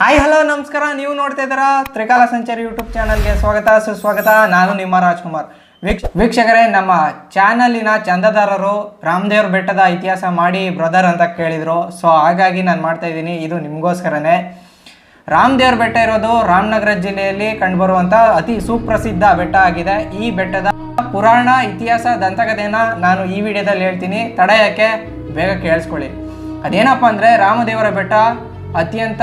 Hi hello ನಮಸ್ಕಾರ. ನೀವು ನೋಡ್ತಾ ಇದ್ದೀರಾ ತ್ರಿಕಾಲ ಸಂಚಾರಿ ಯೂಟ್ಯೂಬ್ ಚಾನಲ್ಗೆ ಸ್ವಾಗತ. ಸುಸ್ವಾಗತ. ನಾನು ನಿಮ್ಮ ರಾಜ್ಕುಮಾರ್. ವೀಕ್ಷ ವೀಕ್ಷಕರೇ, ನಮ್ಮ ಚಾನಲಿನ ಚಂದದಾರರು ರಾಮದೇವ್ರ ಬೆಟ್ಟದ ಇತಿಹಾಸ ಮಾಡಿ ಬ್ರದರ್ ಅಂತ ಕೇಳಿದರು. ಸೊ ಹಾಗಾಗಿ ನಾನು ಮಾಡ್ತಾ ಇದ್ದೀನಿ. ಇದು ನಿಮಗೋಸ್ಕರನೇ. ರಾಮದೇವ್ರ ಬೆಟ್ಟ ಇರೋದು ರಾಮನಗರ ಜಿಲ್ಲೆಯಲ್ಲಿ ಕಂಡುಬರುವಂಥ ಅತಿ ಸುಪ್ರಸಿದ್ಧ ಬೆಟ್ಟ ಆಗಿದೆ. ಈ ಬೆಟ್ಟದ ಪುರಾಣ, ಇತಿಹಾಸ ದಂತಕಥೆನ ನಾನು ಈ ವಿಡಿಯೋದಲ್ಲಿ ಹೇಳ್ತೀನಿ. ತಡ ಯಾಕೆ? ಬೇಗ ಕೇಳಿಸ್ಕೊಳ್ಳಿ. ಅದೇನಪ್ಪ ಅಂದರೆ ರಾಮದೇವರ ಬೆಟ್ಟ ಅತ್ಯಂತ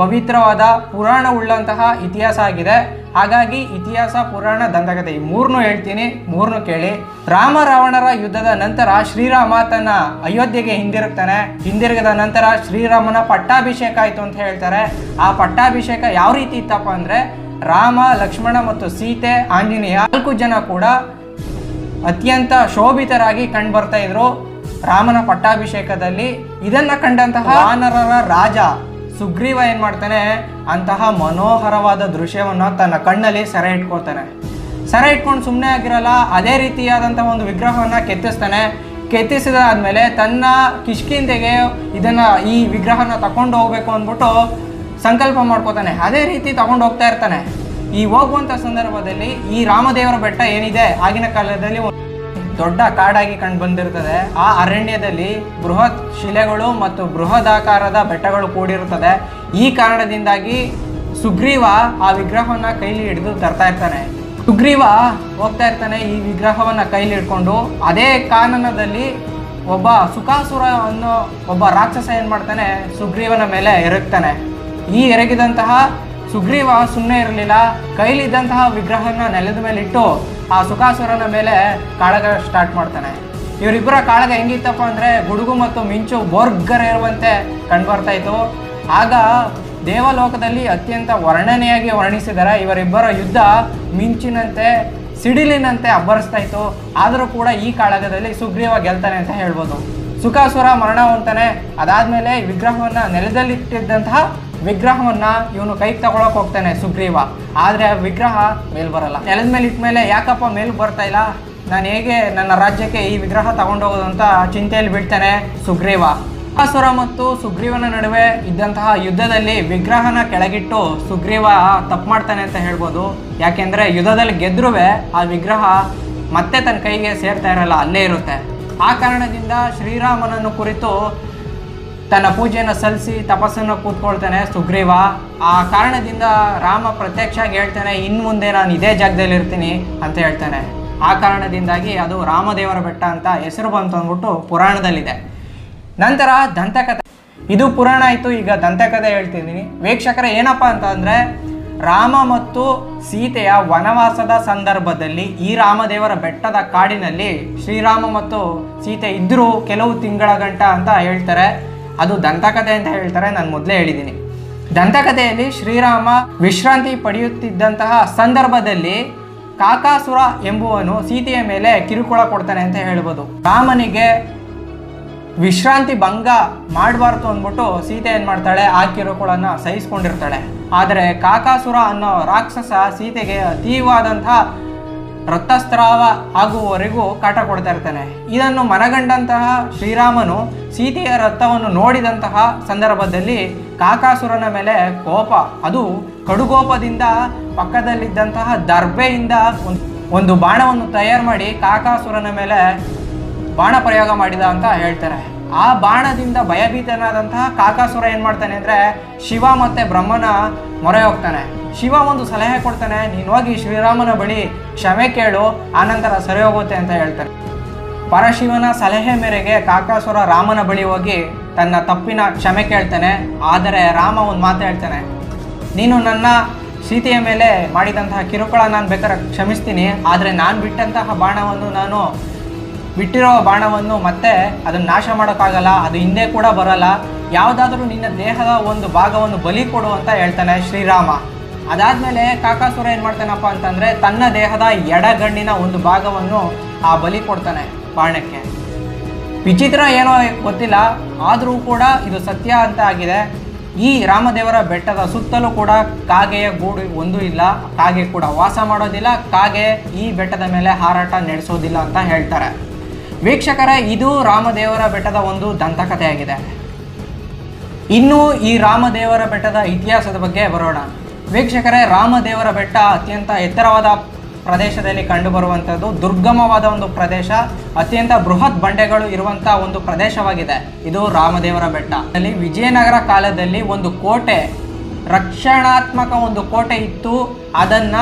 ಪವಿತ್ರವಾದ ಪುರಾಣ ಉಳ್ಳಂತಹ ಇತಿಹಾಸ ಆಗಿದೆ. ಹಾಗಾಗಿ ಇತಿಹಾಸ, ಪುರಾಣ ದಂತಕತೆ ಈ ಮೂರನ್ನು ಹೇಳ್ತೀನಿ ಮೂರನ್ನು ಕೇಳಿ. ರಾಮ ರಾವಣರ ಯುದ್ಧದ ನಂತರ ಶ್ರೀರಾಮ ತನ್ನ ಅಯೋಧ್ಯೆಗೆ ಹಿಂದಿರುಗ್ತಾನೆ. ಹಿಂದಿರುಗದ ನಂತರ ಶ್ರೀರಾಮನ ಪಟ್ಟಾಭಿಷೇಕ ಆಯಿತು ಅಂತ ಹೇಳ್ತಾರೆ. ಆ ಪಟ್ಟಾಭಿಷೇಕ ಯಾವ ರೀತಿ ಇತ್ತಪ್ಪ ಅಂದರೆ ರಾಮ, ಲಕ್ಷ್ಮಣ ಮತ್ತು ಸೀತೆ, ಆಂಜನೇಯ ನಾಲ್ಕು ಜನ ಕೂಡ ಅತ್ಯಂತ ಶೋಭಿತರಾಗಿ ಕಂಡು ಬರ್ತಾ ಇದ್ರು. ರಾಮನ ಪಟ್ಟಾಭಿಷೇಕದಲ್ಲಿ ಇದನ್ನ ಕಂಡಂತಹ ವಾನರರ ರಾಜ ಸುಗ್ರೀವ ಏನ್ ಮಾಡ್ತಾನೆ? ಅಂತಹ ಮನೋಹರವಾದ ದೃಶ್ಯವನ್ನ ತನ್ನ ಕಣ್ಣಲ್ಲಿ ಸೆರೆ ಇಟ್ಕೊಳ್ತಾನೆ. ಸೆರೆ ಇಟ್ಕೊಂಡು ಸುಮ್ಮನೆ ಆಗಿರಲ್ಲ, ಅದೇ ರೀತಿಯಾದಂತಹ ಒಂದು ವಿಗ್ರಹವನ್ನ ಕೆತ್ತಿಸ್ತಾನೆ. ಕೆತ್ತಿಸಿದಾದ್ಮೇಲೆ ತನ್ನ ಕಿಷ್ಕಿಂದೆಗೆ ಇದನ್ನ ಈ ವಿಗ್ರಹನ ತಕೊಂಡು ಹೋಗ್ಬೇಕು ಅಂದ್ಬಿಟ್ಟು ಸಂಕಲ್ಪ ಮಾಡ್ಕೋತಾನೆ. ಅದೇ ರೀತಿ ತಗೊಂಡು ಹೋಗ್ತಾ ಇರ್ತಾನೆ. ಈ ಹೋಗುವಂತ ಸಂದರ್ಭದಲ್ಲಿ ಈ ರಾಮದೇವರ ಬೆಟ್ಟ ಏನಿದೆ? ಆಗಿನ ಕಾಲದಲ್ಲಿ ದೊಡ್ಡ ಕಾಡಾಗಿ ಕಂಡು ಬಂದಿರುತ್ತದೆ. ಆ ಅರಣ್ಯದಲ್ಲಿ ಬೃಹತ್ ಶಿಲೆಗಳು ಮತ್ತು ಬೃಹದಾಕಾರದ ಬೆಟ್ಟಗಳು ಕೂಡಿರುತ್ತದೆ. ಈ ಕಾರಣದಿಂದಾಗಿ ಸುಗ್ರೀವ ಆ ವಿಗ್ರಹವನ್ನ ಕೈಲಿ ಹಿಡಿದು ತರ್ತಾ ಇರ್ತಾನೆ. ಸುಗ್ರೀವ ಹೋಗ್ತಾ ಇರ್ತಾನೆ ಈ ವಿಗ್ರಹವನ್ನ ಕೈಲಿ ಹಿಡ್ಕೊಂಡು. ಅದೇ ಕಾನನದಲ್ಲಿ ಒಬ್ಬ ಸುಖಾಸುರ ಅನ್ನೋ ಒಬ್ಬ ರಾಕ್ಷಸ ಏನ್ ಮಾಡ್ತಾನೆ, ಸುಗ್ರೀವನ ಮೇಲೆ ಎರಗ್ತಾನೆ. ಈ ಎರಗಿದಂತಹ ಸುಗ್ರೀವ ಸುಮ್ಮನೆ ಇರಲಿಲ್ಲ. ಕೈಲಿದ್ದಂತಹ ವಿಗ್ರಹನ ನೆಲದ ಮೇಲೆ ಇಟ್ಟು ಆ ಸುಖಾಸುರನ ಮೇಲೆ ಕಾಳಗ ಸ್ಟಾರ್ಟ್ ಮಾಡ್ತಾನೆ. ಇವರಿಬ್ಬರ ಕಾಳಗ ಹೆಂಗಿತ್ತಪ್ಪ ಅಂದರೆ ಗುಡುಗು ಮತ್ತು ಮಿಂಚು ಬೋರ್ಗರ್ ಇರುವಂತೆ ಕಂಡುಬರ್ತಾ ಇತ್ತು. ಆಗ ದೇವಲೋಕದಲ್ಲಿ ಅತ್ಯಂತ ವರ್ಣನೆಯಾಗಿ ವರ್ಣಿಸಿದ್ದಾರೆ ಇವರಿಬ್ಬರ ಯುದ್ಧ ಮಿಂಚಿನಂತೆ, ಸಿಡಿಲಿನಂತೆ ಅಬ್ಬರಿಸ್ತಾ ಇತ್ತು. ಆದರೂ ಕೂಡ ಈ ಕಾಳಗದಲ್ಲಿ ಸುಗ್ರೀವ ಗೆಲ್ತಾನೆ ಅಂತ ಹೇಳ್ಬೋದು. ಸುಖಾಸುರ ಮರಣ ಹೊಂತಾನೆ ಅದಾದಮೇಲೆ ವಿಗ್ರಹವನ್ನು ವಿಗ್ರಹವನ್ನ ನೆಲದಲ್ಲಿಟ್ಟಿದ್ದಂತಹ ವಿಗ್ರಹವನ್ನ ಇವನು ಕೈಗೆ ತಗೊಳಕ್ ಹೋಗ್ತಾನೆ ಸುಗ್ರೀವ. ಆದ್ರೆ ಆ ವಿಗ್ರಹ ಮೇಲ್ ಬರಲ್ಲ. ನೆಲದ ಮೇಲೆ ಇಟ್ಮೇಲೆ ಯಾಕಪ್ಪ ಮೇಲ್ ಬರ್ತಾ ಇಲ್ಲ? ನಾನು ಹೇಗೆ ನನ್ನ ರಾಜ್ಯಕ್ಕೆ ಈ ವಿಗ್ರಹ ತಗೊಂಡೋಗೋದು ಅಂತ ಚಿಂತೆಯಲ್ಲಿ ಬಿಡ್ತಾನೆ ಸುಗ್ರೀವ. ಸುರ ಮತ್ತು ಸುಗ್ರೀವನ ನಡುವೆ ಇದ್ದಂತಹ ಯುದ್ಧದಲ್ಲಿ ವಿಗ್ರಹನ ಕೆಳಗಿಟ್ಟು ಸುಗ್ರೀವ ತಪ್ಪು ಮಾಡ್ತಾನೆ ಅಂತ ಹೇಳ್ಬೋದು. ಯಾಕೆಂದ್ರೆ ಯುದ್ಧದಲ್ಲಿ ಗೆದ್ರುವೆ ಆ ವಿಗ್ರಹ ಮತ್ತೆ ತನ್ನ ಕೈಗೆ ಸೇರ್ತಾ ಇರಲ್ಲ, ಅಲ್ಲೇ ಇರುತ್ತೆ. ಆ ಕಾರಣದಿಂದ ಶ್ರೀರಾಮನನ್ನು ಕುರಿತು ತನ್ನ ಪೂಜೆಯನ್ನು ಸಲ್ಲಿಸಿ ತಪಸ್ಸನ್ನು ಕೂತ್ಕೊಳ್ತಾನೆ ಸುಗ್ರೀವ. ಆ ಕಾರಣದಿಂದ ರಾಮ ಪ್ರತ್ಯಕ್ಷವಾಗಿ ಹೇಳ್ತಾನೆ ಇನ್ನು ಮುಂದೆ ನಾನು ಇದೇ ಜಾಗದಲ್ಲಿ ಇರ್ತೀನಿ ಅಂತ ಹೇಳ್ತಾನೆ. ಆ ಕಾರಣದಿಂದಾಗಿ ಅದು ರಾಮದೇವರ ಬೆಟ್ಟ ಅಂತ ಹೆಸರು ಬಂತು ಅಂದ್ಬಿಟ್ಟು ಪುರಾಣದಲ್ಲಿದೆ. ನಂತರ ದಂತಕಥೆ. ಇದು ಪುರಾಣ ಆಯಿತು, ಈಗ ದಂತಕಥೆ ಹೇಳ್ತಿದ್ದೀನಿ. ವೀಕ್ಷಕರ, ಏನಪ್ಪ ಅಂತ ಅಂದರೆ, ರಾಮ ಮತ್ತು ಸೀತೆಯ ವನವಾಸದ ಸಂದರ್ಭದಲ್ಲಿ ಈ ರಾಮದೇವರ ಬೆಟ್ಟದ ಕಾಡಿನಲ್ಲಿ ಶ್ರೀರಾಮ ಮತ್ತು ಸೀತೆ ಇದ್ದರು ಕೆಲವು ತಿಂಗಳ ಗಂಟ ಅಂತ ಹೇಳ್ತಾರೆ. ಅದು ದಂತಕಥೆ ಅಂತ ಹೇಳ್ತಾರೆ, ನಾನು ಮೊದಲೇ ಹೇಳಿದ್ದೀನಿ. ದಂತಕಥೆಯಲ್ಲಿ ಶ್ರೀರಾಮ ವಿಶ್ರಾಂತಿ ಪಡೆಯುತ್ತಿದ್ದಂತಹ ಸಂದರ್ಭದಲ್ಲಿ ಕಾಕಾಸುರ ಎಂಬುವನು ಸೀತೆಯ ಮೇಲೆ ಕಿರುಕುಳ ಕೊಡ್ತಾನೆ ಅಂತ ಹೇಳ್ಬೋದು. ರಾಮನಿಗೆ ವಿಶ್ರಾಂತಿ ಭಂಗ ಮಾಡಬಾರ್ದು ಅಂದ್ಬಿಟ್ಟು ಸೀತೆ ಏನು ಮಾಡ್ತಾಳೆ, ಆ ಕಿರುಕುಳನ ಸಹಿಸ್ಕೊಂಡಿರ್ತಾಳೆ. ಆದರೆ ಕಾಕಾಸುರ ಅನ್ನೋ ರಾಕ್ಷಸ ಸೀತೆಗೆ ಅತೀವಾದಂತಹ ರಕ್ತಸ್ರಾವ ಆಗುವವರೆಗೂ ಕಾಟ ಕೊಡ್ತಾ ಇರ್ತಾನೆ. ಇದನ್ನು ಮನಗಂಡಂತಹ ಶ್ರೀರಾಮನು ಸೀತೆಯ ರಕ್ತವನ್ನು ನೋಡಿದಂತಹ ಸಂದರ್ಭದಲ್ಲಿ ಕಾಕಾಸುರನ ಮೇಲೆ ಕೋಪ. ಅದು ಕಡುಗೋಪದಿಂದ ಪಕ್ಕದಲ್ಲಿದ್ದಂತಹ ದರ್ಬೆಯಿಂದ ಒಂದ್- ಒಂದು ಬಾಣವನ್ನು ತಯಾರು ಮಾಡಿ ಕಾಕಾಸುರನ ಮೇಲೆ ಬಾಣ ಪ್ರಯೋಗ ಮಾಡಿದ ಅಂತ ಹೇಳ್ತಾರೆ. ಆ ಬಾಣದಿಂದ ಭಯಭೀತನಾದಂತಹ ಕಾಕಾಸುರ ಏನ್ ಮಾಡ್ತಾನೆ ಅಂದ್ರೆ ಶಿವ ಮತ್ತೆ ಬ್ರಹ್ಮನ ಮೊರೆ ಹೋಗ್ತಾನೆ. ಶಿವ ಒಂದು ಸಲಹೆ ಕೊಡ್ತಾನೆ, ನೀನು ಹೋಗಿ ಶ್ರೀರಾಮನ ಬಳಿ ಕ್ಷಮೆ ಕೇಳು ಆನಂತರ ಸರಿ ಹೋಗುತ್ತೆ ಅಂತ ಹೇಳ್ತಾನೆ. ಪರಶಿವನ ಸಲಹೆ ಮೇರೆಗೆ ಕಾಕಾಸುರ ರಾಮನ ಬಳಿ ಹೋಗಿ ತನ್ನ ತಪ್ಪಿನ ಕ್ಷಮೆ ಕೇಳ್ತಾನೆ, ಆದರೆ ರಾಮ ಒಂದು ಮಾತು ಹೇಳ್ತಾನೆ, ನೀನು ನನ್ನ ಸೀತೆಯ ಮೇಲೆ ಮಾಡಿದಂತಹ ಕಿರುಕುಳ ನಾನು ಬೇಕಾದ್ರೆ ಕ್ಷಮಿಸ್ತೀನಿ, ಆದರೆ ನಾನು ಬಿಟ್ಟಂತಹ ಬಾಣವನ್ನು ನಾನು ಬಿಟ್ಟಿರೋ ಬಾಣವನ್ನು ಮತ್ತೆ ಅದನ್ನು ನಾಶ ಮಾಡೋಕ್ಕಾಗಲ್ಲ, ಅದು ಹಿಂದೆ ಕೂಡ ಬರಲ್ಲ. ಯಾವುದಾದ್ರೂ ನಿನ್ನ ದೇಹದ ಒಂದು ಭಾಗವನ್ನು ಬಲಿ ಕೊಡು ಅಂತ ಹೇಳ್ತಾನೆ ಶ್ರೀರಾಮ. ಅದಾದ್ಮೇಲೆ ಕಾಕಾಸುರ ಏನು ಮಾಡ್ತಾನಪ್ಪ ಅಂತಂದ್ರೆ ತನ್ನ ದೇಹದ ಎಡಗಣ್ಣಿನ ಒಂದು ಭಾಗವನ್ನು ಆ ಬಲಿ ಕೊಡ್ತಾನೆ ಬಾಣಕ್ಕೆ. ವಿಚಿತ್ರ ಏನೋ ಗೊತ್ತಿಲ್ಲ, ಆದರೂ ಕೂಡ ಇದು ಸತ್ಯ ಅಂತ ಆಗಿದೆ. ಈ ರಾಮದೇವರ ಬೆಟ್ಟದ ಸುತ್ತಲೂ ಕೂಡ ಕಾಗೆಯ ಗೂಡು ಒಂದೂ ಇಲ್ಲ, ಕಾಗೆ ಕೂಡ ವಾಸ ಮಾಡೋದಿಲ್ಲ, ಕಾಗೆ ಈ ಬೆಟ್ಟದ ಮೇಲೆ ಹಾರಾಟ ನಡೆಸೋದಿಲ್ಲ ಅಂತ ಹೇಳ್ತಾರೆ. ವೀಕ್ಷಕರೇ, ಇದು ರಾಮದೇವರ ಬೆಟ್ಟದ ಒಂದು ದಂತಕಥೆಯಾಗಿದೆ. ಇನ್ನು ಈ ರಾಮದೇವರ ಬೆಟ್ಟದ ಇತಿಹಾಸದ ಬಗ್ಗೆ ಬರೋಣ. ವೀಕ್ಷಕರೇ, ರಾಮದೇವರ ಬೆಟ್ಟ ಅತ್ಯಂತ ಎತ್ತರವಾದ ಪ್ರದೇಶದಲ್ಲಿ ಕಂಡುಬರುವಂಥದ್ದು, ದುರ್ಗಮವಾದ ಒಂದು ಪ್ರದೇಶ, ಅತ್ಯಂತ ಬೃಹತ್ ಬಂಡೆಗಳು ಇರುವಂಥ ಒಂದು ಪ್ರದೇಶವಾಗಿದೆ. ಇದು ರಾಮದೇವರ ಬೆಟ್ಟ. ಅಲ್ಲಿ ವಿಜಯನಗರ ಕಾಲದಲ್ಲಿ ಒಂದು ಕೋಟೆ, ರಕ್ಷಣಾತ್ಮಕ ಒಂದು ಕೋಟೆ ಇತ್ತು. ಅದನ್ನ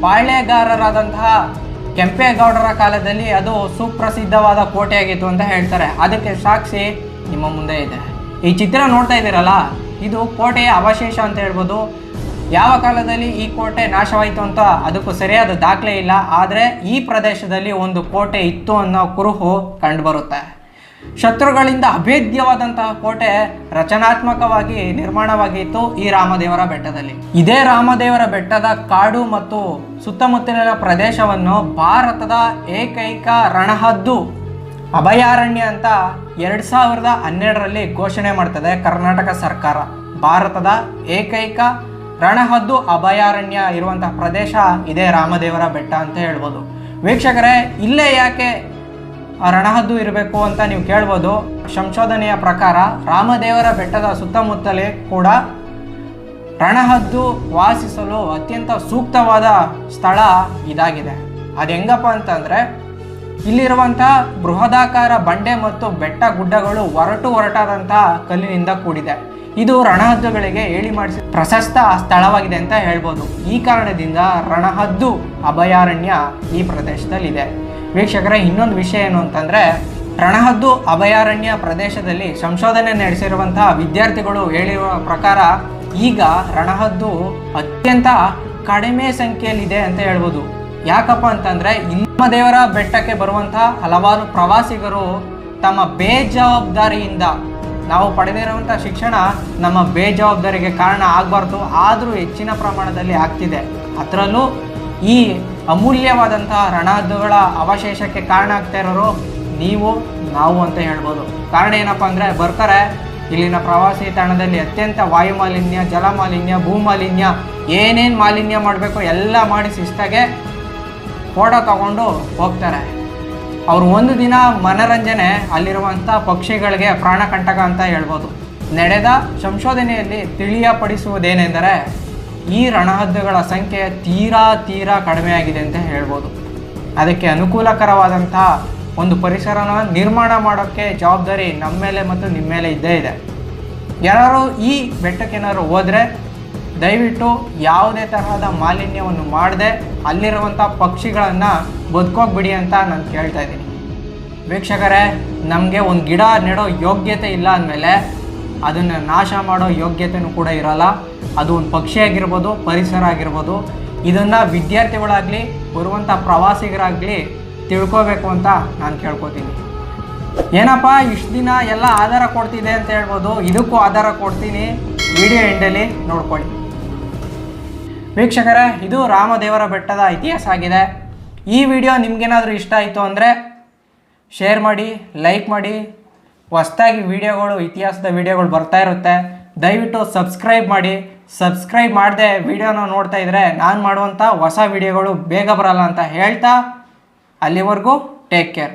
ಪಾಳ್ಯಗಾರರಾದಂತಹ ಕೆಂಪೇಗೌಡರ ಕಾಲದಲ್ಲಿ ಅದು ಸುಪ್ರಸಿದ್ಧವಾದ ಕೋಟೆಯಾಗಿತ್ತು ಅಂತ ಹೇಳ್ತಾರೆ. ಅದಕ್ಕೆ ಸಾಕ್ಷಿ ನಿಮ್ಮ ಮುಂದೆ ಇದೆ. ಈ ಚಿತ್ರ ನೋಡ್ತಾ ಇದ್ದೀರಲ್ಲ, ಇದು ಕೋಟೆಯ ಅವಶೇಷ ಅಂತ ಹೇಳ್ಬೋದು. ಯಾವ ಕಾಲದಲ್ಲಿ ಈ ಕೋಟೆ ನಾಶವಾಯಿತು ಅಂತ ಅದಕ್ಕೂ ಸರಿಯಾದ ದಾಖಲೆ ಇಲ್ಲ. ಆದರೆ ಈ ಪ್ರದೇಶದಲ್ಲಿ ಒಂದು ಕೋಟೆ ಇತ್ತು ಅನ್ನೋ ಕುರುಹು ಕಂಡುಬರುತ್ತೆ ಶತ್ರುಗಳಿಂದ ಅಭೇದ್ಯವಾದಂತಹ ಕೋಟೆ ರಚನಾತ್ಮಕವಾಗಿ ನಿರ್ಮಾಣವಾಗಿತ್ತು ಈ ರಾಮದೇವರ ಬೆಟ್ಟದಲ್ಲಿ. ಇದೇ ರಾಮದೇವರ ಬೆಟ್ಟದ ಕಾಡು ಮತ್ತು ಸುತ್ತಮುತ್ತಲಿನ ಪ್ರದೇಶವನ್ನು ಭಾರತದ ಏಕೈಕ ರಣಹದ್ದು ಅಭಯಾರಣ್ಯ ಅಂತ ಎರಡು ಸಾವಿರದ ಹನ್ನೆರಡರಲ್ಲಿ ಘೋಷಣೆ ಮಾಡ್ತದೆ ಕರ್ನಾಟಕ ಸರ್ಕಾರ. ಭಾರತದ ಏಕೈಕ ರಣಹದ್ದು ಅಭಯಾರಣ್ಯ ಇರುವಂತಹ ಪ್ರದೇಶ ಇದೇ ರಾಮದೇವರ ಬೆಟ್ಟ ಅಂತ ಹೇಳ್ಬೋದು. ವೀಕ್ಷಕರೇ, ಇಲ್ಲೇ ಯಾಕೆ ರಣಹದ್ದು ಇರಬೇಕು ಅಂತ ನೀವು ಕೇಳ್ಬೋದು. ಸಂಶೋಧನೆಯ ಪ್ರಕಾರ ರಾಮದೇವರ ಬೆಟ್ಟದ ಸುತ್ತಮುತ್ತಲೇ ಕೂಡ ರಣಹದ್ದು ವಾಸಿಸಲು ಅತ್ಯಂತ ಸೂಕ್ತವಾದ ಸ್ಥಳ ಇದಾಗಿದೆ. ಅದು ಹೆಂಗಪ್ಪ ಅಂತಂದರೆ ಇಲ್ಲಿರುವಂಥ ಬೃಹದಾಕಾರ ಬಂಡೆ ಮತ್ತು ಬೆಟ್ಟ ಗುಡ್ಡಗಳು ಒರಟು ಹೊರಟಾದಂಥ ಕಲ್ಲಿನಿಂದ ಕೂಡಿದೆ. ಇದು ರಣಹದ್ದುಗಳಿಗೆ ಹೇಳಿ ಮಾಡಿಸಿ ಪ್ರಶಸ್ತ ಸ್ಥಳವಾಗಿದೆ ಅಂತ ಹೇಳ್ಬೋದು. ಈ ಕಾರಣದಿಂದ ರಣಹದ್ದು ಅಭಯಾರಣ್ಯ ಈ ಪ್ರದೇಶದಲ್ಲಿದೆ. ವೀಕ್ಷಕರೇ, ಇನ್ನೊಂದು ವಿಷಯ ಏನು ಅಂತಂದರೆ, ರಣಹದ್ದು ಅಭಯಾರಣ್ಯ ಪ್ರದೇಶದಲ್ಲಿ ಸಂಶೋಧನೆ ನಡೆಸಿರುವಂತಹ ವಿದ್ಯಾರ್ಥಿಗಳು ಹೇಳಿರುವ ಪ್ರಕಾರ ಈಗ ರಣಹದ್ದು ಅತ್ಯಂತ ಕಡಿಮೆ ಸಂಖ್ಯೆಯಲ್ಲಿದೆ ಅಂತ ಹೇಳ್ಬೋದು. ಯಾಕಪ್ಪ ಅಂತಂದರೆ ದೇವರ ಬೆಟ್ಟಕ್ಕೆ ಬರುವಂತಹ ಹಲವಾರು ಪ್ರವಾಸಿಗರು ತಮ್ಮ ಬೇಜವಾಬ್ದಾರಿಯಿಂದ, ನಾವು ಪಡೆದಿರುವಂಥ ಶಿಕ್ಷಣ ನಮ್ಮ ಬೇಜವಾಬ್ದಾರಿಗೆ ಕಾರಣ ಆಗಬಾರ್ದು, ಆದರೂ ಹೆಚ್ಚಿನ ಪ್ರಮಾಣದಲ್ಲಿ ಆಗ್ತಿದೆ. ಅದರಲ್ಲೂ ಈ ಅಮೂಲ್ಯವಾದಂತಹ ರಣಗಳ ಅವಶೇಷಕ್ಕೆ ಕಾರಣ ಆಗ್ತಾ ಇರೋರು ನೀವು, ನಾವು ಅಂತ ಹೇಳ್ಬೋದು. ಕಾರಣ ಏನಪ್ಪ ಅಂದರೆ ಬರ್ತಾರೆ ಇಲ್ಲಿನ ಪ್ರವಾಸಿ ತಾಣದಲ್ಲಿ ಅತ್ಯಂತ ವಾಯು ಮಾಲಿನ್ಯ ಜಲ ಮಾಲಿನ್ಯ ಭೂ ಮಾಲಿನ್ಯ ಏನೇನು ಮಾಲಿನ್ಯ ಮಾಡಬೇಕು ಎಲ್ಲ ಮಾಡಿ ಶಿಸ್ತಾಗೆ ಫೋಟೋ ತಗೊಂಡು ಹೋಗ್ತಾರೆ. ಅವರು ಒಂದು ದಿನ ಮನರಂಜನೆ ಅಲ್ಲಿರುವಂಥ ಪಕ್ಷಿಗಳಿಗೆ ಪ್ರಾಣಕಂಟಕ ಅಂತ ಹೇಳ್ಬೋದು. ನಡೆದ ಸಂಶೋಧನೆಯಲ್ಲಿ ತಿಳಿಯಪಡಿಸುವುದೇನೆಂದರೆ ಈ ರಣಹದ್ದುಗಳ ಸಂಖ್ಯೆ ತೀರಾ ತೀರಾ ಕಡಿಮೆಯಾಗಿದೆ ಅಂತ ಹೇಳ್ಬೋದು. ಅದಕ್ಕೆ ಅನುಕೂಲಕರವಾದಂತಹ ಒಂದು ಪರಿಸರನ ನಿರ್ಮಾಣ ಮಾಡೋಕ್ಕೆ ಜವಾಬ್ದಾರಿ ನಮ್ಮ ಮೇಲೆ ಮತ್ತು ನಿಮ್ಮ ಮೇಲೆ ಇದ್ದೇ ಇದೆ. ಯಾರು ಈ ಬೆಟ್ಟಕ್ಕೇನಾದ್ರು ಹೋದರೆ ದಯವಿಟ್ಟು ಯಾವುದೇ ತರಹದ ಮಾಲಿನ್ಯವನ್ನು ಮಾಡದೆ ಅಲ್ಲಿರುವಂಥ ಪಕ್ಷಿಗಳನ್ನು ಬದುಕೋಗ್ಬಿಡಿ ಅಂತ ನಾನು ಕೇಳ್ತಾ ಇದ್ದೀನಿ. ವೀಕ್ಷಕರೇ, ನಮಗೆ ಒಂದು ಗಿಡ ನೆಡೋ ಯೋಗ್ಯತೆ ಇಲ್ಲ ಅಂದಮೇಲೆ ಅದನ್ನು ನಾಶ ಮಾಡೋ ಯೋಗ್ಯತೆಯೂ ಕೂಡ ಇರಲ್ಲ. ಅದು ಒಂದು ಪಕ್ಷಿ ಆಗಿರ್ಬೋದು, ಪರಿಸರ ಆಗಿರ್ಬೋದು, ಇದನ್ನು ವಿದ್ಯಾರ್ಥಿಗಳಾಗಲಿ ಬರುವಂಥ ಪ್ರವಾಸಿಗರಾಗಲಿ ತಿಳ್ಕೋಬೇಕು ಅಂತ ನಾನು ಕೇಳ್ಕೊತೀನಿ. ಏನಪ್ಪ, ಇಷ್ಟು ದಿನ ಎಲ್ಲ ಆಧಾರ ಕೊಡ್ತಿದೆ ಅಂತ ಹೇಳ್ಬೋದು, ಇದಕ್ಕೂ ಆಧಾರ ಕೊಡ್ತೀನಿ ವಿಡಿಯೋ ಎಂಡಲ್ಲಿ ನೋಡ್ಕೊಳ್ಳಿ. ವೀಕ್ಷಕರೇ, ಇದು ರಾಮದೇವರ ಬೆಟ್ಟದ ಇತಿಹಾಸ ಆಗಿದೆ. ಈ ವಿಡಿಯೋ ನಿಮಗೇನಾದರೂ ಇಷ್ಟ ಆಯಿತು ಅಂದರೆ ಶೇರ್ ಮಾಡಿ ಲೈಕ್ ಮಾಡಿ. ಹೊಸ್ದಾಗಿ ವಿಡಿಯೋಗಳು ಇತಿಹಾಸದ ವಿಡಿಯೋಗಳು ಬರ್ತಾ ಇರುತ್ತೆ. ದಯವಿಟ್ಟು ಸಬ್ಸ್ಕ್ರೈಬ್ ಮಾಡಿ. ಸಬ್ಸ್ಕ್ರೈಬ್ ಮಾಡದೆ ವಿಡಿಯೋನ ನೋಡ್ತಾ ಇದ್ದರೆ ನಾನು ಮಾಡುವಂಥ ಹೊಸ ವಿಡಿಯೋಗಳು ಬೇಗ ಬರಲ್ಲ ಅಂತ ಹೇಳ್ತಾ, ಅಲ್ಲಿವರೆಗೂ ಟೇಕ್ ಕೇರ್.